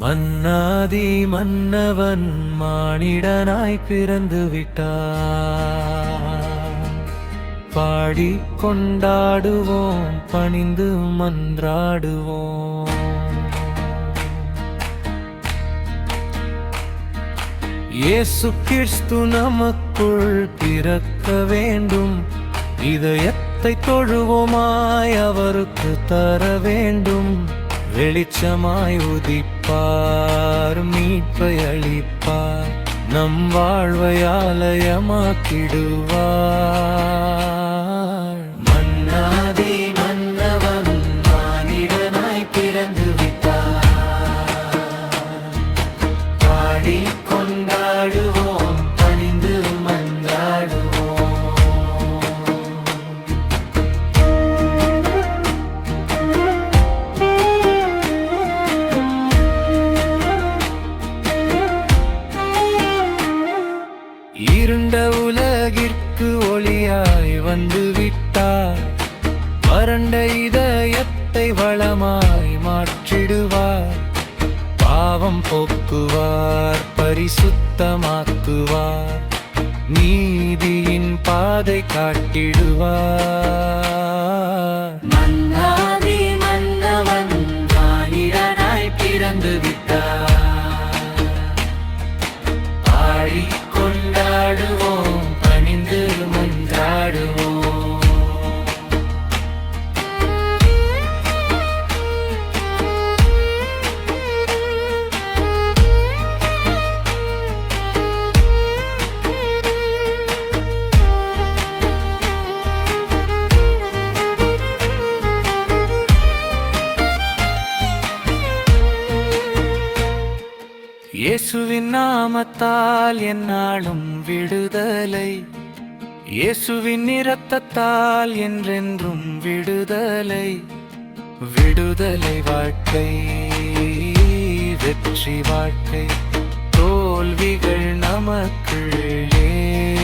மன்னாதி மன்னவன் மானிடனாய் பிறந்து விட்டார். பாடி கொண்டாடுவோம் பணிந்து மன்றாடுவோம். இயேசு கிறிஸ்து நமக்குள் பிறக்க வேண்டும். இதயத்தை தொழுவோமாய் அவருக்கு தர வேண்டும். வெளிச்சமாய் உதிப்பார் மீட்பை அளிப்பார் நம் வாழ்வை ஆலயமாக்கிடுவார். வழியாய் வந்து விட்டார். வறண்ட இதயத்தை வளமாய் மாற்றிடுவார். பாவம் போக்குவார் பரிசுத்தமாக்குவார். நீதியின் பாதை காட்டிடுவார். இயேசுவின் நாமத்தால் என்னாலும் விடுதலை. இயேசுவின் இரத்தத்தால் என்றென்றும் விடுதலை. விடுதலை வாழ்க்கை வெற்றி வாழ்க்கை. தோல்விகள் நமக்குள்ளே மன்னாதி